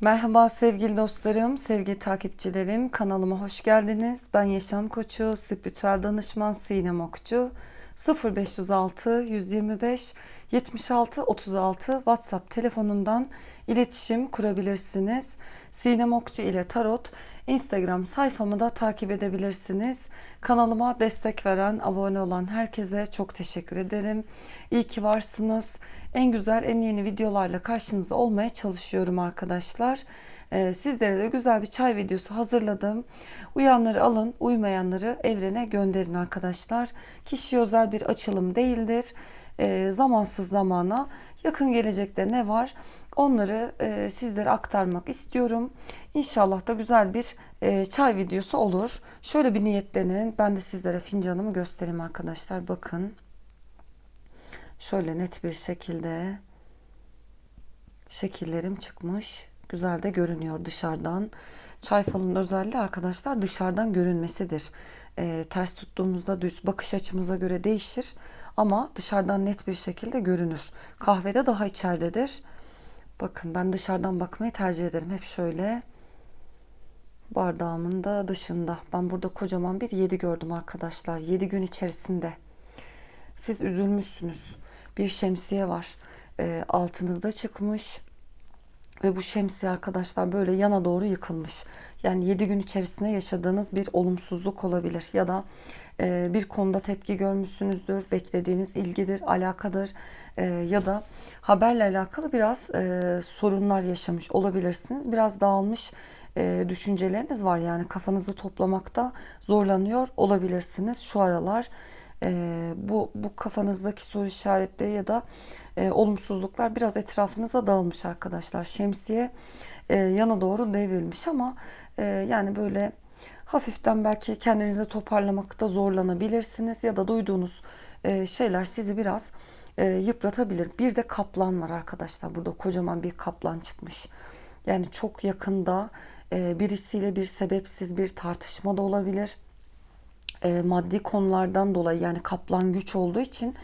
Merhaba sevgili dostlarım, sevgili takipçilerim. Kanalıma hoş geldiniz. Ben Yaşam Koçu, spiritüel danışman Sinem Okçu. 0506 125 76 36 WhatsApp telefonundan iletişim kurabilirsiniz. Sinem Okçu ile Tarot Instagram sayfamı da takip edebilirsiniz. Kanalıma destek veren, abone olan herkese çok teşekkür ederim. İyi ki varsınız. En güzel, en yeni videolarla karşınızda olmaya çalışıyorum arkadaşlar. Ee, sizlere de güzel bir çay videosu hazırladım. Uyanları alın, uymayanları evrene gönderin arkadaşlar. Kişi özel bir açılım değildir. Ee, zamansız zamana yakın gelecekte ne var onları e, sizlere aktarmak istiyorum. İnşallah da güzel bir e, çay videosu olur. Şöyle bir niyetlenin. Ben de sizlere fincanımı göstereyim arkadaşlar. Bakın. Şöyle net bir şekilde şekillerim çıkmış. Güzel de görünüyor dışarıdan. Çay falının özelliği arkadaşlar dışarıdan görünmesidir. Ee, ters tuttuğumuzda düz bakış açımıza göre değişir ama dışarıdan net bir şekilde görünür. Kahvede daha içeridedir. Bakın ben dışarıdan bakmayı tercih ederim. Hep şöyle bardağımın da dışında. Ben burada kocaman bir 7 gördüm arkadaşlar. 7 gün içerisinde. Siz üzülmüşsünüz. Bir şemsiye var. E, altınızda çıkmış. Ve bu şemsiye arkadaşlar böyle yana doğru yıkılmış. Yani 7 gün içerisinde yaşadığınız bir olumsuzluk olabilir. Ya da e, bir konuda tepki görmüşsünüzdür. Beklediğiniz ilgidir, alakadır. E, ya da haberle alakalı biraz e, sorunlar yaşamış olabilirsiniz. Biraz dağılmış e, düşünceleriniz var. Yani kafanızı toplamakta zorlanıyor olabilirsiniz şu aralar e, bu bu kafanızdaki soru işaretleri ya da e, olumsuzluklar biraz etrafınıza dağılmış arkadaşlar. Şemsiye e, yana doğru devrilmiş ama e, yani böyle hafiften belki kendinizi toparlamakta zorlanabilirsiniz ya da duyduğunuz e, şeyler sizi biraz e, yıpratabilir. Bir de kaplan var arkadaşlar. Burada kocaman bir kaplan çıkmış. Yani çok yakında e, birisiyle bir sebepsiz bir tartışma da olabilir e, maddi konulardan dolayı yani kaplan güç olduğu için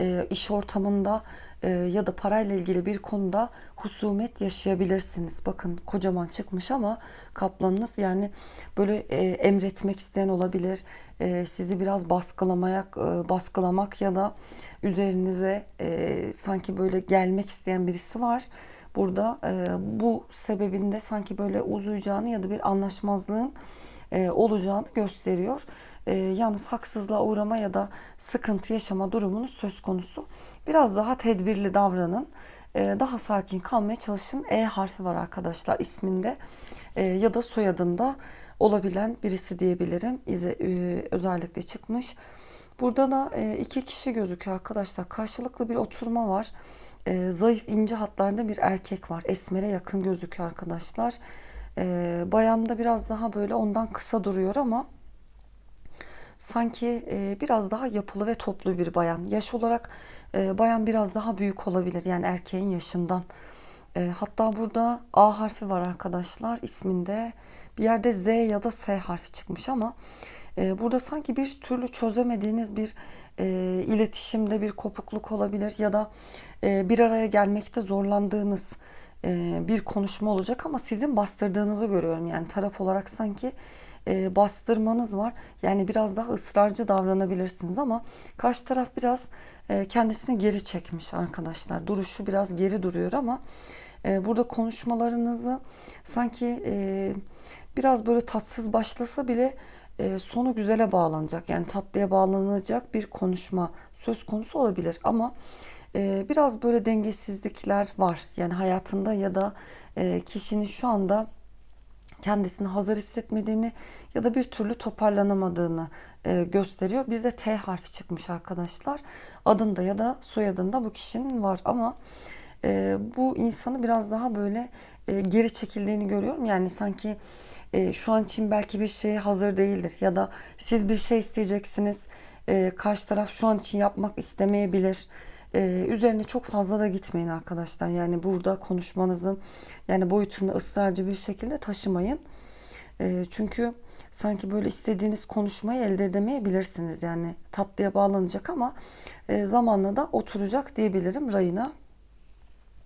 e, iş ortamında e, ya da parayla ilgili bir konuda husumet yaşayabilirsiniz. Bakın kocaman çıkmış ama kaplanınız yani böyle e, emretmek isteyen olabilir. E, sizi biraz baskılamaya e, baskılamak ya da üzerinize e, sanki böyle gelmek isteyen birisi var. Burada e, bu sebebinde sanki böyle uzayacağını ya da bir anlaşmazlığın e, olacağını gösteriyor. E, yalnız haksızlığa uğrama ya da sıkıntı yaşama durumunuz söz konusu. Biraz daha tedbirli davranın. E, daha sakin kalmaya çalışın. E harfi var arkadaşlar isminde e, ya da soyadında olabilen birisi diyebilirim. İze, e, özellikle çıkmış. Burada da e, iki kişi gözüküyor arkadaşlar. Karşılıklı bir oturma var. E, zayıf ince hatlarda bir erkek var. Esmer'e yakın gözüküyor arkadaşlar. E, bayan da biraz daha böyle ondan kısa duruyor ama sanki e, biraz daha yapılı ve toplu bir bayan. Yaş olarak e, bayan biraz daha büyük olabilir yani erkeğin yaşından. E, hatta burada A harfi var arkadaşlar isminde. Bir yerde Z ya da S harfi çıkmış ama e, burada sanki bir türlü çözemediğiniz bir e, iletişimde bir kopukluk olabilir ya da e, bir araya gelmekte zorlandığınız e, bir konuşma olacak ama sizin bastırdığınızı görüyorum. Yani taraf olarak sanki e, bastırmanız var. Yani biraz daha ısrarcı davranabilirsiniz ama karşı taraf biraz e, kendisini geri çekmiş arkadaşlar. Duruşu biraz geri duruyor ama e, burada konuşmalarınızı sanki e, biraz böyle tatsız başlasa bile e, sonu güzele bağlanacak. Yani tatlıya bağlanacak bir konuşma söz konusu olabilir ama e, biraz böyle dengesizlikler var. Yani hayatında ya da e, kişinin şu anda kendisini hazır hissetmediğini ya da bir türlü toparlanamadığını e, gösteriyor. Bir de T harfi çıkmış arkadaşlar. Adında ya da soyadında bu kişinin var ama e, bu insanı biraz daha böyle e, geri çekildiğini görüyorum. Yani sanki e, şu an için belki bir şeye hazır değildir ya da siz bir şey isteyeceksiniz. E, karşı taraf şu an için yapmak istemeyebilir ee, üzerine çok fazla da gitmeyin arkadaşlar. Yani burada konuşmanızın yani boyutunu ısrarcı bir şekilde taşımayın. Ee, çünkü sanki böyle istediğiniz konuşmayı elde edemeyebilirsiniz. Yani tatlıya bağlanacak ama e, zamanla da oturacak diyebilirim rayına.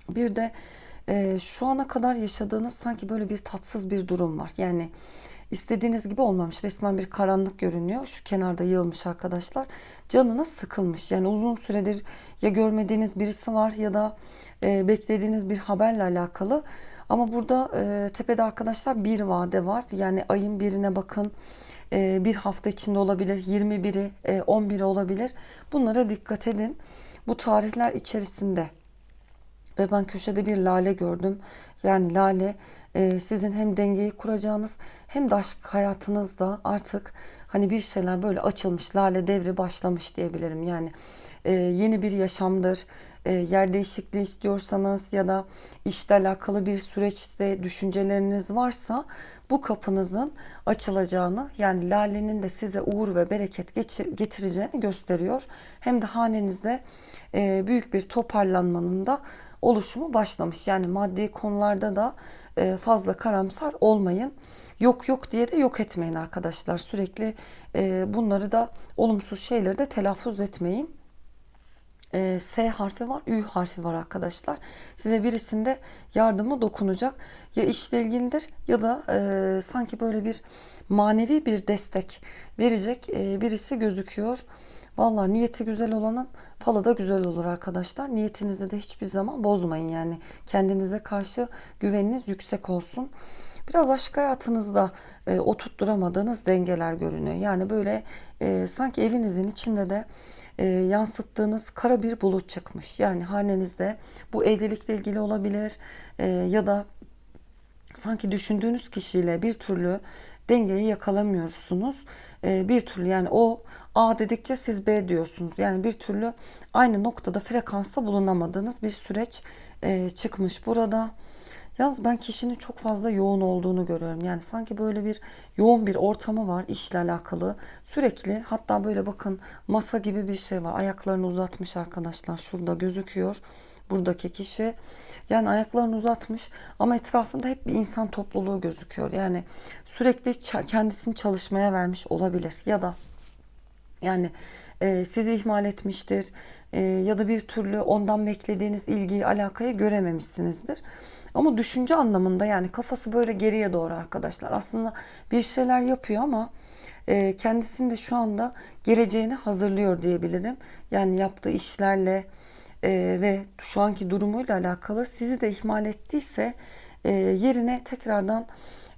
Bir de e, şu ana kadar yaşadığınız sanki böyle bir tatsız bir durum var. Yani istediğiniz gibi olmamış. Resmen bir karanlık görünüyor. Şu kenarda yığılmış arkadaşlar. Canınız sıkılmış. Yani uzun süredir ya görmediğiniz birisi var ya da e, beklediğiniz bir haberle alakalı. Ama burada e, tepede arkadaşlar bir vade var. Yani ayın birine bakın. E, bir hafta içinde olabilir. 21'i, e, 11'i olabilir. Bunlara dikkat edin. Bu tarihler içerisinde ve ben köşede bir lale gördüm. Yani lale e, sizin hem dengeyi kuracağınız hem de aşk hayatınızda artık hani bir şeyler böyle açılmış. Lale devri başlamış diyebilirim. Yani e, yeni bir yaşamdır. E, yer değişikliği istiyorsanız ya da işle alakalı bir süreçte düşünceleriniz varsa bu kapınızın açılacağını yani lalenin de size uğur ve bereket getireceğini gösteriyor. Hem de hanenizde e, büyük bir toparlanmanın da oluşumu başlamış. Yani maddi konularda da e, fazla karamsar olmayın. Yok yok diye de yok etmeyin arkadaşlar. Sürekli e, bunları da olumsuz şeyleri de telaffuz etmeyin. E, S harfi var, Ü harfi var arkadaşlar. Size birisinde yardımı dokunacak. Ya işle ilgilidir ya da e, sanki böyle bir manevi bir destek verecek e, birisi gözüküyor. Vallahi niyeti güzel olanın falı da güzel olur arkadaşlar. Niyetinizi de hiçbir zaman bozmayın yani. Kendinize karşı güveniniz yüksek olsun. Biraz aşk hayatınızda e, oturtturamadığınız dengeler görünüyor. Yani böyle e, sanki evinizin içinde de e, yansıttığınız kara bir bulut çıkmış. Yani hanenizde bu evlilikle ilgili olabilir e, ya da sanki düşündüğünüz kişiyle bir türlü dengeyi yakalamıyorsunuz. E, bir türlü yani o A dedikçe siz B diyorsunuz. Yani bir türlü aynı noktada frekansta bulunamadığınız bir süreç e, çıkmış burada. Yalnız ben kişinin çok fazla yoğun olduğunu görüyorum. Yani sanki böyle bir yoğun bir ortamı var işle alakalı. Sürekli hatta böyle bakın masa gibi bir şey var. Ayaklarını uzatmış arkadaşlar. Şurada gözüküyor buradaki kişi. Yani ayaklarını uzatmış ama etrafında hep bir insan topluluğu gözüküyor. Yani sürekli kendisini çalışmaya vermiş olabilir ya da yani e, sizi ihmal etmiştir e, ya da bir türlü ondan beklediğiniz ilgiyi, alakayı görememişsinizdir. Ama düşünce anlamında yani kafası böyle geriye doğru arkadaşlar. Aslında bir şeyler yapıyor ama e, kendisini de şu anda geleceğini hazırlıyor diyebilirim. Yani yaptığı işlerle e, ve şu anki durumuyla alakalı sizi de ihmal ettiyse e, yerine tekrardan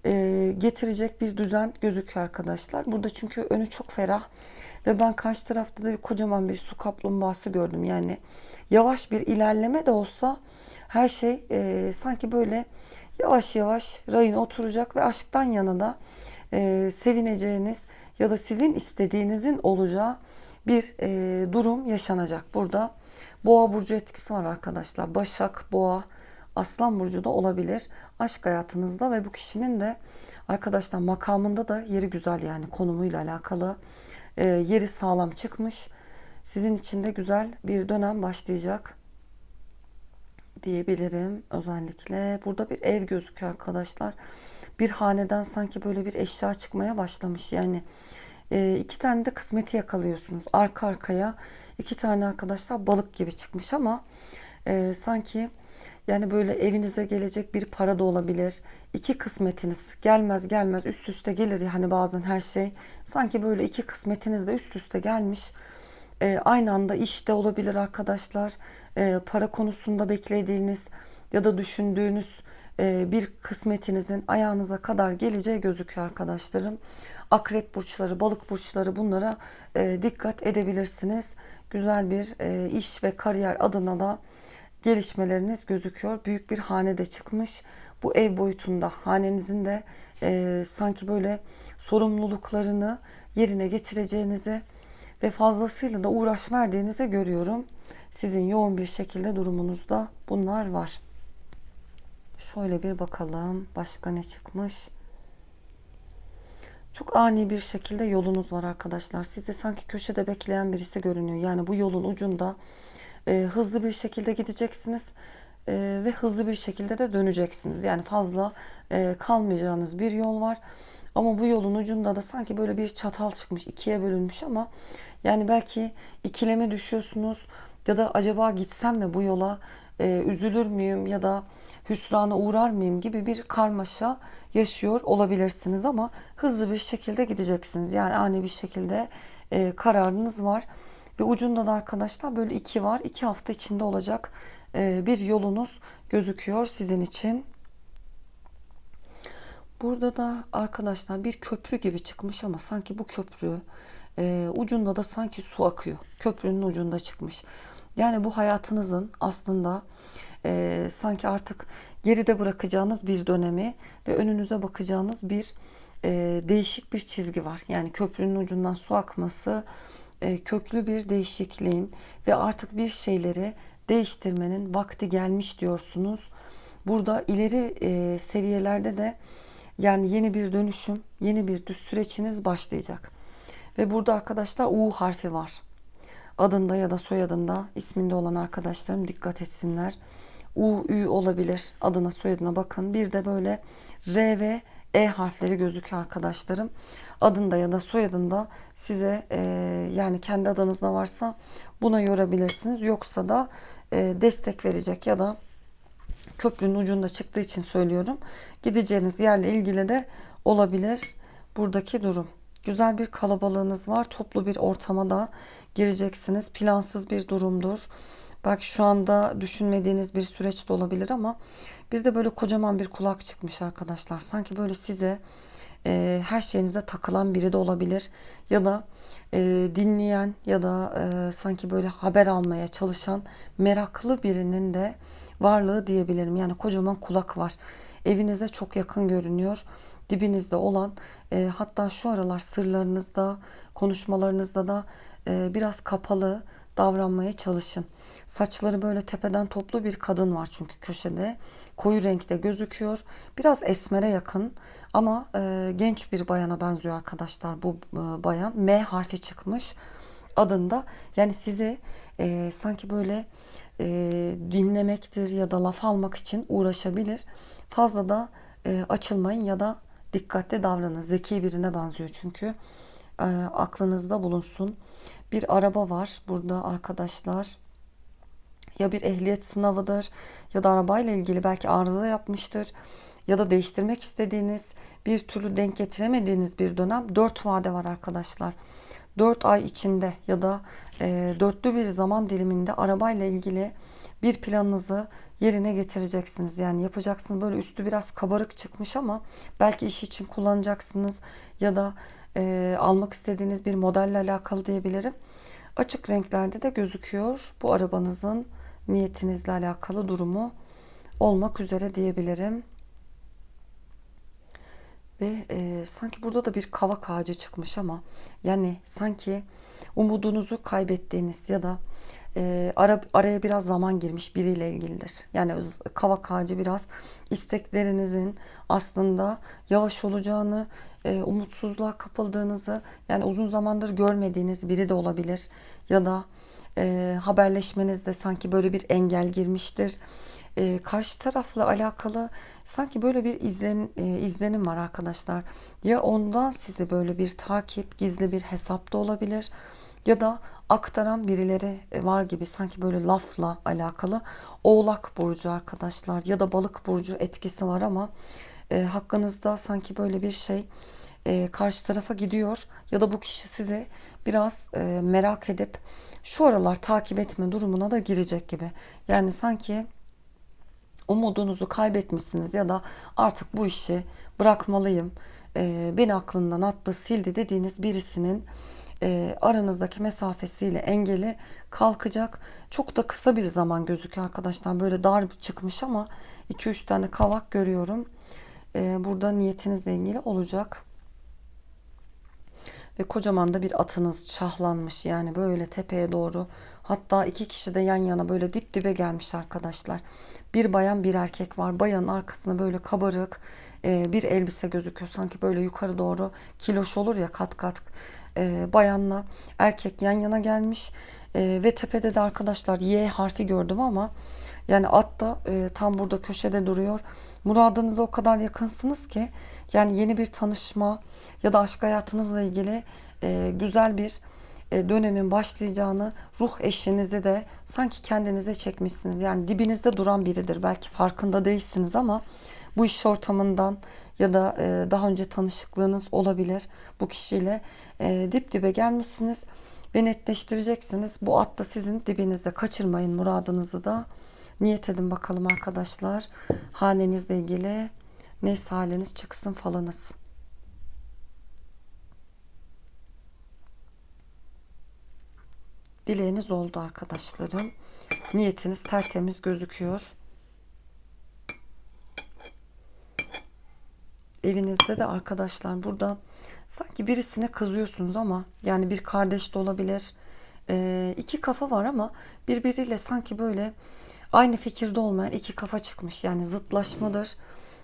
e, getirecek bir düzen gözüküyor arkadaşlar. Burada çünkü önü çok ferah ve ben karşı tarafta da bir kocaman bir su kaplumbağası gördüm. Yani yavaş bir ilerleme de olsa her şey e, sanki böyle yavaş yavaş rayına oturacak ve aşktan yana da e, sevineceğiniz ya da sizin istediğinizin olacağı bir e, durum yaşanacak. Burada boğa burcu etkisi var arkadaşlar. Başak, boğa, Aslan burcu da olabilir aşk hayatınızda ve bu kişinin de arkadaşlar makamında da yeri güzel yani konumuyla alakalı e, yeri sağlam çıkmış. Sizin için de güzel bir dönem başlayacak diyebilirim özellikle. Burada bir ev gözüküyor arkadaşlar. Bir haneden sanki böyle bir eşya çıkmaya başlamış. Yani e, iki tane de kısmeti yakalıyorsunuz. Arka arkaya iki tane arkadaşlar balık gibi çıkmış ama e, sanki yani böyle evinize gelecek bir para da olabilir. İki kısmetiniz gelmez gelmez üst üste gelir ya hani bazen her şey. Sanki böyle iki kısmetiniz de üst üste gelmiş. E, aynı anda işte olabilir arkadaşlar. E, para konusunda beklediğiniz ya da düşündüğünüz e, bir kısmetinizin ayağınıza kadar geleceği gözüküyor arkadaşlarım. Akrep burçları, balık burçları bunlara e, dikkat edebilirsiniz. Güzel bir e, iş ve kariyer adına da gelişmeleriniz gözüküyor. Büyük bir hane de çıkmış. Bu ev boyutunda hanenizin de e, sanki böyle sorumluluklarını yerine getireceğinizi ve fazlasıyla da uğraş verdiğinizi görüyorum. Sizin yoğun bir şekilde durumunuzda bunlar var. Şöyle bir bakalım başka ne çıkmış. Çok ani bir şekilde yolunuz var arkadaşlar. Sizi sanki köşede bekleyen birisi görünüyor. Yani bu yolun ucunda e, hızlı bir şekilde gideceksiniz e, ve hızlı bir şekilde de döneceksiniz. Yani fazla e, kalmayacağınız bir yol var. Ama bu yolun ucunda da sanki böyle bir çatal çıkmış, ikiye bölünmüş ama yani belki ikileme düşüyorsunuz ya da acaba gitsem mi bu yola e, üzülür müyüm ya da hüsrana uğrar mıyım gibi bir karmaşa yaşıyor olabilirsiniz ama hızlı bir şekilde gideceksiniz. Yani ani bir şekilde e, kararınız var ve ucunda da arkadaşlar böyle iki var. iki hafta içinde olacak e, bir yolunuz gözüküyor sizin için. Burada da arkadaşlar bir köprü gibi çıkmış ama sanki bu köprü e, ucunda da sanki su akıyor. Köprünün ucunda çıkmış. Yani bu hayatınızın aslında e, sanki artık geride bırakacağınız bir dönemi ve önünüze bakacağınız bir e, değişik bir çizgi var. Yani köprünün ucundan su akması e, köklü bir değişikliğin ve artık bir şeyleri değiştirmenin vakti gelmiş diyorsunuz. Burada ileri e, seviyelerde de yani yeni bir dönüşüm, yeni bir düz süreçiniz başlayacak. Ve burada arkadaşlar U harfi var. Adında ya da soyadında isminde olan arkadaşlarım dikkat etsinler. U, Ü olabilir. Adına soyadına bakın. Bir de böyle R ve E harfleri gözüküyor arkadaşlarım. Adında ya da soyadında size e, yani kendi adınızda varsa buna yorabilirsiniz. Yoksa da e, destek verecek ya da köprünün ucunda çıktığı için söylüyorum. Gideceğiniz yerle ilgili de olabilir buradaki durum. Güzel bir kalabalığınız var. Toplu bir ortama da gireceksiniz. Plansız bir durumdur. Belki şu anda düşünmediğiniz bir süreç de olabilir ama bir de böyle kocaman bir kulak çıkmış arkadaşlar. Sanki böyle size e, her şeyinize takılan biri de olabilir ya da e, dinleyen ya da e, sanki böyle haber almaya çalışan meraklı birinin de varlığı diyebilirim. Yani kocaman kulak var. Evinize çok yakın görünüyor. Dibinizde olan e, hatta şu aralar sırlarınızda, konuşmalarınızda da e, biraz kapalı davranmaya çalışın. Saçları böyle tepeden toplu bir kadın var çünkü köşede. Koyu renkte gözüküyor. Biraz esmere yakın ama e, genç bir bayana benziyor arkadaşlar bu e, bayan. M harfi çıkmış adında. Yani sizi e, sanki böyle e, dinlemektir ya da laf almak için uğraşabilir. Fazla da e, açılmayın ya da dikkatli davranın. Zeki birine benziyor çünkü. E, aklınızda bulunsun. Bir araba var burada arkadaşlar. Ya bir ehliyet sınavıdır ya da arabayla ilgili belki arıza yapmıştır ya da değiştirmek istediğiniz bir türlü denk getiremediğiniz bir dönem dört vade var arkadaşlar. Dört ay içinde ya da e, dörtlü bir zaman diliminde arabayla ilgili bir planınızı yerine getireceksiniz. Yani yapacaksınız böyle üstü biraz kabarık çıkmış ama belki iş için kullanacaksınız ya da e, almak istediğiniz bir modelle alakalı diyebilirim. Açık renklerde de gözüküyor bu arabanızın niyetinizle alakalı durumu olmak üzere diyebilirim. Ve e, sanki burada da bir kavak ağacı çıkmış ama yani sanki umudunuzu kaybettiğiniz ya da e, ara, araya biraz zaman girmiş biriyle ilgilidir. Yani kavak ağacı biraz isteklerinizin aslında yavaş olacağını, e, umutsuzluğa kapıldığınızı yani uzun zamandır görmediğiniz biri de olabilir ya da e, haberleşmenizde sanki böyle bir engel girmiştir. E, karşı tarafla alakalı sanki böyle bir izlen, e, izlenim var arkadaşlar. Ya ondan size böyle bir takip, gizli bir hesap da olabilir ya da aktaran birileri var gibi sanki böyle lafla alakalı oğlak burcu arkadaşlar ya da balık burcu etkisi var ama e, hakkınızda sanki böyle bir şey e, karşı tarafa gidiyor ya da bu kişi sizi biraz e, merak edip şu aralar takip etme durumuna da girecek gibi. Yani sanki umudunuzu kaybetmişsiniz ya da artık bu işi bırakmalıyım, e, beni aklından attı, sildi dediğiniz birisinin e, aranızdaki mesafesiyle engeli kalkacak. Çok da kısa bir zaman gözüküyor arkadaşlar. Böyle dar çıkmış ama 2-3 tane kavak görüyorum. E, burada niyetinizle ilgili olacak. Ve kocaman da bir atınız şahlanmış yani böyle tepeye doğru. Hatta iki kişi de yan yana böyle dip dibe gelmiş arkadaşlar. Bir bayan bir erkek var. Bayanın arkasında böyle kabarık e, bir elbise gözüküyor. Sanki böyle yukarı doğru kiloş olur ya kat kat. E, bayanla erkek yan yana gelmiş. E, ve tepede de arkadaşlar Y harfi gördüm ama yani at da e, tam burada köşede duruyor. Muradınıza o kadar yakınsınız ki yani yeni bir tanışma ya da aşk hayatınızla ilgili e, güzel bir e, dönemin başlayacağını, ruh eşinizi de sanki kendinize çekmişsiniz. Yani dibinizde duran biridir. Belki farkında değilsiniz ama bu iş ortamından ya da e, daha önce tanışıklığınız olabilir bu kişiyle e, dip dibe gelmişsiniz ve netleştireceksiniz. Bu at da sizin dibinizde. Kaçırmayın muradınızı da. Niyet edin bakalım arkadaşlar. Hanenizle ilgili neyse haliniz çıksın falanız. Dileğiniz oldu arkadaşlarım. Niyetiniz tertemiz gözüküyor. Evinizde de arkadaşlar burada sanki birisine kızıyorsunuz ama yani bir kardeş de olabilir. Ee, iki kafa var ama birbiriyle sanki böyle aynı fikirde olmayan iki kafa çıkmış. Yani zıtlaşmadır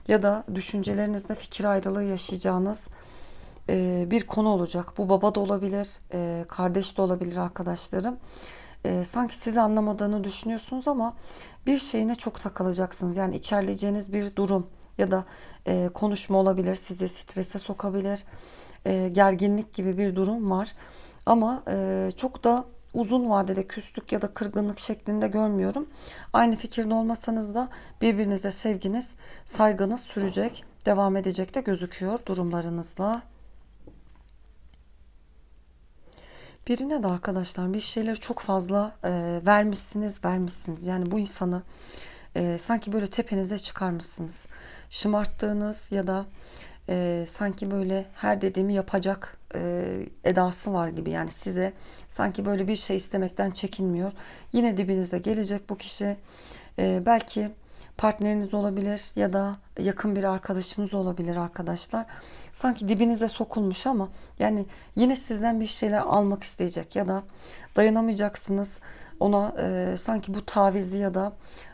ya da düşüncelerinizde fikir ayrılığı yaşayacağınız e, bir konu olacak. Bu baba da olabilir, e, kardeş de olabilir arkadaşlarım. E, sanki sizi anlamadığını düşünüyorsunuz ama bir şeyine çok takılacaksınız. Yani içerleyeceğiniz bir durum ya da e, konuşma olabilir, sizi strese sokabilir. E, gerginlik gibi bir durum var. Ama e, çok da uzun vadede küslük ya da kırgınlık şeklinde görmüyorum. Aynı fikirde olmasanız da birbirinize sevginiz, saygınız sürecek, devam edecek de gözüküyor durumlarınızla. Birine de arkadaşlar bir şeyleri çok fazla e, vermişsiniz, vermişsiniz. Yani bu insanı e, sanki böyle tepenize çıkarmışsınız. Şımarttığınız ya da e, sanki böyle her dediğimi yapacak e, edası var gibi. Yani size sanki böyle bir şey istemekten çekinmiyor. Yine dibinize gelecek bu kişi. E, belki partneriniz olabilir ya da yakın bir arkadaşınız olabilir arkadaşlar. Sanki dibinize sokulmuş ama yani yine sizden bir şeyler almak isteyecek ya da dayanamayacaksınız. Ona e, sanki bu tavizi ya da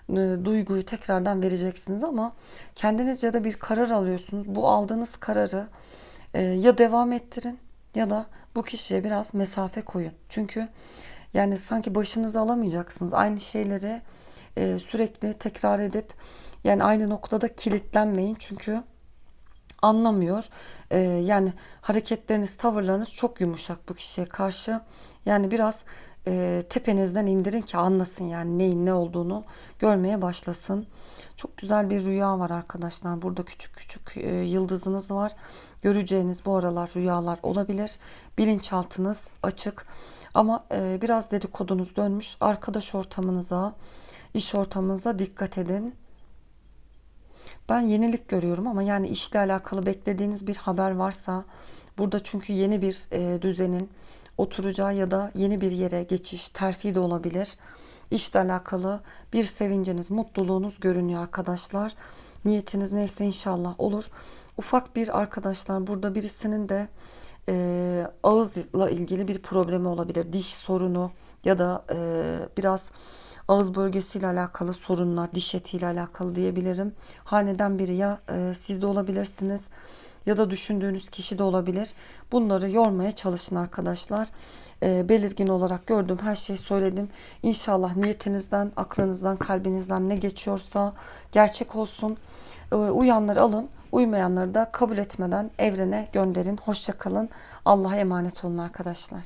e, duyguyu tekrardan vereceksiniz ama kendinizce de bir karar alıyorsunuz. Bu aldığınız kararı e, ya devam ettirin ya da bu kişiye biraz mesafe koyun. Çünkü yani sanki başınızı alamayacaksınız. Aynı şeyleri e, sürekli tekrar edip yani aynı noktada kilitlenmeyin. Çünkü anlamıyor. E, yani hareketleriniz, tavırlarınız çok yumuşak bu kişiye karşı. Yani biraz e, tepenizden indirin ki anlasın yani neyin ne olduğunu görmeye başlasın. Çok güzel bir rüya var arkadaşlar. Burada küçük küçük e, yıldızınız var. Göreceğiniz bu aralar rüyalar olabilir. Bilinçaltınız açık. Ama e, biraz dedikodunuz dönmüş. Arkadaş ortamınıza, iş ortamınıza dikkat edin. Ben yenilik görüyorum ama yani işle alakalı beklediğiniz bir haber varsa burada çünkü yeni bir e, düzenin oturacağı ya da yeni bir yere geçiş, terfi de olabilir. İşle alakalı bir sevinciniz, mutluluğunuz görünüyor arkadaşlar. Niyetiniz neyse inşallah olur. Ufak bir arkadaşlar burada birisinin de e, ağızla ilgili bir problemi olabilir. Diş sorunu ya da e, biraz ağız bölgesiyle alakalı sorunlar, diş etiyle alakalı diyebilirim. Haneden biri ya e, siz de olabilirsiniz ya da düşündüğünüz kişi de olabilir. Bunları yormaya çalışın arkadaşlar. E, belirgin olarak gördüğüm her şeyi söyledim. İnşallah niyetinizden, aklınızdan, kalbinizden ne geçiyorsa gerçek olsun. E, uyanları alın, uymayanları da kabul etmeden evrene gönderin. Hoşça kalın. Allah'a emanet olun arkadaşlar.